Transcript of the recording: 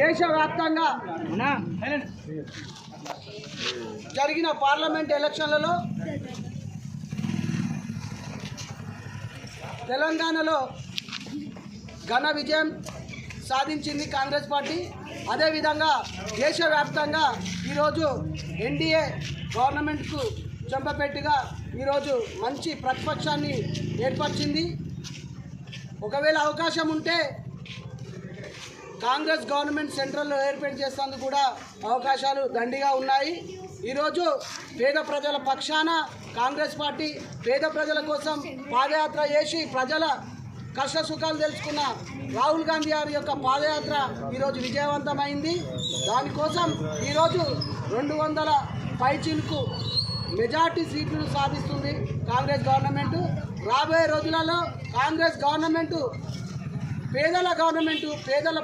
దేశవ్యాప్తంగా జరిగిన పార్లమెంట్ ఎలక్షన్లలో తెలంగాణలో ఘన విజయం సాధించింది కాంగ్రెస్ పార్టీ. అదేవిధంగా దేశవ్యాప్తంగా ఈరోజు ఎన్డీఏ గవర్నమెంట్కు చెంపపెట్టుగా ఈరోజు మంచి ప్రతిపక్షాన్ని ఏర్పరిచింది. ఒకవేళ అవకాశం ఉంటే కాంగ్రెస్ గవర్నమెంట్ సెంట్రల్లో ఏర్పాటు చేసేందుకు కూడా అవకాశాలు దండిగా ఉన్నాయి. ఈరోజు పేద ప్రజల పక్షాన కాంగ్రెస్ పార్టీ పేద ప్రజల కోసం పాదయాత్ర చేసి ప్రజల కష్ట సుఖాలు తెలుసుకున్న రాహుల్ గాంధీ గారి యొక్క పాదయాత్ర ఈరోజు విజయవంతమైంది. దానికోసం ఈరోజు రెండు వందల పైచీలకు మెజార్టీ సీట్లు సాధిస్తుంది కాంగ్రెస్ గవర్నమెంట్. రాబోయే రోజులలో కాంగ్రెస్ గవర్నమెంట్ పేదల గవర్నమెంట్ పేదల